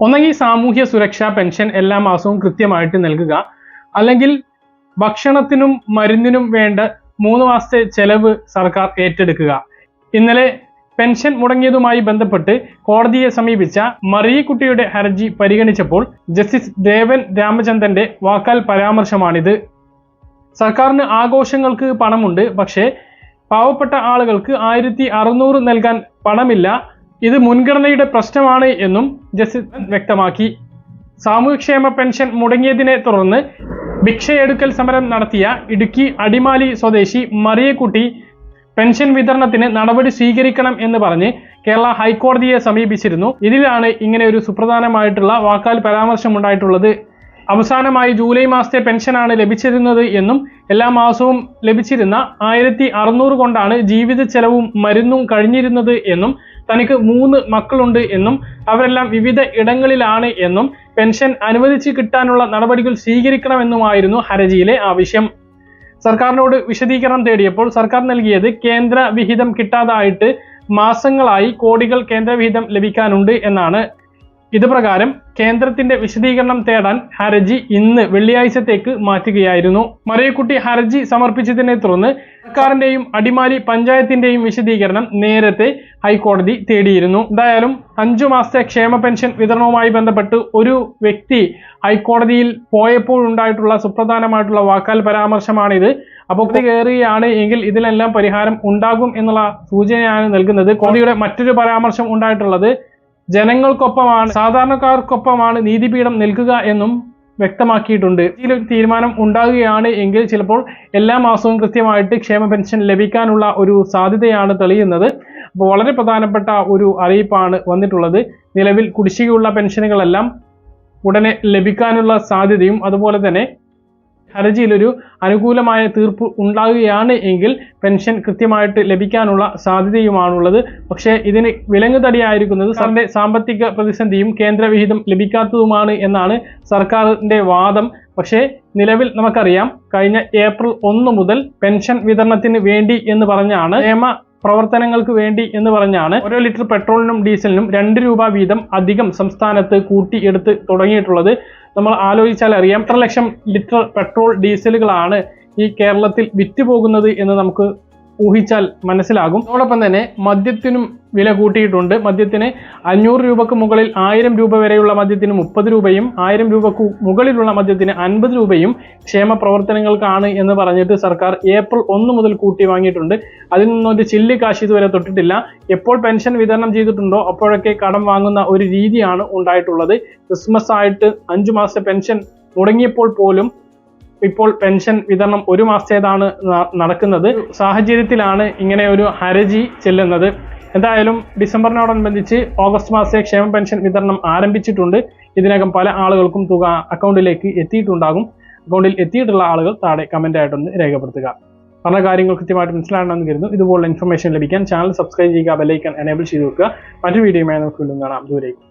ഒന്നെങ്കിൽ സാമൂഹ്യ സുരക്ഷാ പെൻഷൻ എല്ലാ മാസവും കൃത്യമായിട്ട് നൽകുക. അല്ലെങ്കിൽ ഭക്ഷണത്തിനും മരുന്നിനും വേണ്ട മൂന്ന് മാസത്തെ ചെലവ് സർക്കാർ ഏറ്റെടുക്കുക. ഇന്നലെ പെൻഷൻ മുടങ്ങിയതുമായി ബന്ധപ്പെട്ട് കോടതിയെ സമീപിച്ച മറിയക്കുട്ടിയുടെ ഹർജി പരിഗണിച്ചപ്പോൾ ജസ്റ്റിസ് ദേവൻ രാമചന്ദ്രന്റെ വാക്കാൽ പരാമർശമാണിത്. സർക്കാരിന് ആഘോഷങ്ങൾക്ക് പണമുണ്ട്. പക്ഷേ പാവപ്പെട്ട ആളുകൾക്ക് ആയിരത്തി അറുന്നൂറ് നൽകാൻ പണമില്ല. ഇത് മുൻഗണനയുടെ പ്രശ്നമാണ് എന്നും ജസ്റ്റിസ് വ്യക്തമാക്കി. സാമൂഹ്യക്ഷേമ പെൻഷൻ മുടങ്ങിയതിനെ തുടർന്ന് ഭിക്ഷയെടുക്കൽ സമരം നടത്തിയ ഇടുക്കി അടിമാലി സ്വദേശി മറിയക്കുട്ടി പെൻഷൻ വിതരണത്തിന് നടപടി സ്വീകരിക്കണം എന്ന് പറഞ്ഞ് കേരള ഹൈക്കോടതിയെ സമീപിച്ചിരുന്നു. ഇതിലാണ് ഇങ്ങനെ ഒരു സുപ്രധാനമായിട്ടുള്ള വാക്കാൽ പരാമർശമുണ്ടായിട്ടുള്ളത്. അവസാനമായി ജൂലൈ മാസത്തെ പെൻഷനാണ് ലഭിച്ചിരുന്നത് എന്നും എല്ലാ മാസവും ലഭിച്ചിരുന്ന ആയിരത്തി അറുന്നൂറ് കൊണ്ടാണ് ജീവിത ചെലവും മരുന്നും കഴിഞ്ഞിരുന്നത് എന്നും തനിക്ക് മൂന്ന് മക്കളുണ്ട് എന്നും അവരെല്ലാം വിവിധ ഇടങ്ങളിലാണ് എന്നും പെൻഷൻ അനുവദിച്ച് കിട്ടാനുള്ള നടപടികൾ സ്വീകരിക്കണമെന്നുമായിരുന്നു ഹർജിയിലെ ആവശ്യം. സർക്കാരിനോട് വിശദീകരണം തേടിയപ്പോൾ സർക്കാർ നൽകിയത് കേന്ദ്ര വിഹിതം കിട്ടാതായിട്ട് മാസങ്ങളായി കോടികൾ കേന്ദ്ര വിഹിതം ലഭിക്കാനുണ്ട് എന്നാണ് ഇത് പ്രകാരം കേന്ദ്രത്തിന്റെ വിശദീകരണം തേടാൻ ഹർജി ഇന്ന് വെള്ളിയാഴ്ചത്തേക്ക് മാറ്റുകയായിരുന്നു. മറിയക്കുട്ടി ഹർജി സമർപ്പിച്ചതിനെ തുടർന്ന് സർക്കാരിന്റെയും അടിമാലി പഞ്ചായത്തിന്റെയും വിശദീകരണം നേരത്തെ ഹൈക്കോടതി തേടിയിരുന്നു. എന്തായാലും അഞ്ചു മാസത്തെ ക്ഷേമ പെൻഷൻ വിതരണവുമായി ബന്ധപ്പെട്ട് ഒരു വ്യക്തി ഹൈക്കോടതിയിൽ പോയപ്പോൾ ഉണ്ടായിട്ടുള്ള സുപ്രധാനമായിട്ടുള്ള വാക്കാൽ പരാമർശമാണിത്. അപ്പോൾ കയറുകയാണ് എങ്കിൽ ഇതിലെല്ലാം പരിഹാരം ഉണ്ടാകും എന്നുള്ള സൂചനയാണ് നൽകുന്നത്. കോടതിയുടെ മറ്റൊരു പരാമർശം ഉണ്ടായിട്ടുള്ളത് ജനങ്ങൾക്കൊപ്പമാണ് സാധാരണക്കാർക്കൊപ്പമാണ് നീതിപീഠം നിൽക്കുക എന്നും വ്യക്തമാക്കിയിട്ടുണ്ട്. ഇതിലൊരു തീരുമാനം ഉണ്ടാകുകയാണ് എങ്കിൽ ചിലപ്പോൾ എല്ലാ മാസവും കൃത്യമായിട്ട് ക്ഷേമ പെൻഷൻ ലഭിക്കാനുള്ള ഒരു സാധ്യതയാണ് തെളിയുന്നത്. അപ്പോൾ വളരെ പ്രധാനപ്പെട്ട ഒരു അറിയിപ്പാണ് വന്നിട്ടുള്ളത്. നിലവിൽ കുടിശ്ശികയുള്ള പെൻഷനുകളെല്ലാം ഉടനെ ലഭിക്കാനുള്ള സാധ്യതയും അതുപോലെ തന്നെ ഹർജിയിൽ ഒരു അനുകൂലമായ തീർപ്പ് ഉണ്ടാകുകയാണ് എങ്കിൽ പെൻഷൻ കൃത്യമായിട്ട് ലഭിക്കാനുള്ള സാധ്യതയുമാണുള്ളത്. പക്ഷേ ഇതിന് വിലങ്ങുതടിയായിരിക്കുന്നത് സർക്കാരിന്റെ സാമ്പത്തിക പ്രതിസന്ധിയും കേന്ദ്രവിഹിതം ലഭിക്കാത്തതുമാണ് എന്നാണ് സർക്കാരിന്റെ വാദം. പക്ഷേ നിലവിൽ നമുക്കറിയാം കഴിഞ്ഞ ഏപ്രിൽ ഒന്ന് മുതൽ പെൻഷൻ വിതരണത്തിന് വേണ്ടി എന്ന് പറഞ്ഞാണ് നിയമ പ്രവർത്തനങ്ങൾക്ക് വേണ്ടി എന്ന് പറഞ്ഞാണ് ഓരോ ലിറ്റർ പെട്രോളിനും ഡീസലിനും രണ്ട് രൂപ വീതം അധികം സംസ്ഥാനത്ത് കൂട്ടിയെടുത്ത് തുടങ്ങിയിട്ടുള്ളത്. നമ്മൾ ആലോചിച്ചാൽ അറിയാം എത്ര ലക്ഷം ലിറ്റർ പെട്രോൾ ഡീസലുകളാണ് ഈ കേരളത്തിൽ വിറ്റുപോകുന്നത് എന്ന് നമുക്ക് ഊഹിച്ചാൽ മനസ്സിലാകും. അതോടൊപ്പം തന്നെ മദ്യത്തിനും വില കൂട്ടിയിട്ടുണ്ട്. മദ്യത്തിന് അഞ്ഞൂറ് രൂപക്ക് മുകളിൽ ആയിരം രൂപ വരെയുള്ള മദ്യത്തിന് മുപ്പത് രൂപയും ആയിരം രൂപക്ക് മുകളിലുള്ള മദ്യത്തിന് അൻപത് രൂപയും ക്ഷേമ പ്രവർത്തനങ്ങൾക്കാണ് എന്ന് പറഞ്ഞിട്ട് സർക്കാർ ഏപ്രിൽ ഒന്ന് മുതൽ കൂട്ടി വാങ്ങിയിട്ടുണ്ട്. അതിൽ നിന്നൊരു ചില്ലി കാശ് ഇതുവരെ തൊട്ടിട്ടില്ല. എപ്പോൾ പെൻഷൻ വിതരണം ചെയ്തിട്ടുണ്ടോ അപ്പോഴൊക്കെ കടം വാങ്ങുന്ന ഒരു രീതിയാണ് ഉണ്ടായിട്ടുള്ളത്. ക്രിസ്മസ് ആയിട്ട് അഞ്ചു മാസത്തെ പെൻഷൻ മുടങ്ങിയപ്പോൾ പോലും ഇപ്പോൾ പെൻഷൻ വിതരണം ഒരു മാസത്തേതാണ് നടക്കുന്നത്. സാഹചര്യത്തിലാണ് ഇങ്ങനെ ഒരു ഹരജി ചെല്ലുന്നത്. എന്തായാലും ഡിസംബറിനോടനുബന്ധിച്ച് ഓഗസ്റ്റ് മാസത്തെ ക്ഷേമ പെൻഷൻ വിതരണം ആരംഭിച്ചിട്ടുണ്ട്. ഇതിനകം പല ആളുകൾക്കും തുക അക്കൗണ്ടിലേക്ക് എത്തിയിട്ടുണ്ടാകും. അക്കൗണ്ടിൽ എത്തിയിട്ടുള്ള ആളുകൾ താഴെ കമന്റ് ആയിട്ടൊന്ന് രേഖപ്പെടുത്തുക. പറഞ്ഞ കാര്യങ്ങൾ കൃത്യമായിട്ട് മനസ്സിലാണെന്ന് കരുതുന്നു. ഇതുപോലുള്ള ഇൻഫർമേഷൻ ലഭിക്കാൻ ചാനൽ സബ്സ്ക്രൈബ് ചെയ്യുക ബെലൈക്കൺ എനേബിൾ ചെയ്ത് വെക്കുക. മറ്റു വീഡിയോയുമായി നമുക്ക് വീണ്ടും കാണാം. ദൂരേക്ക്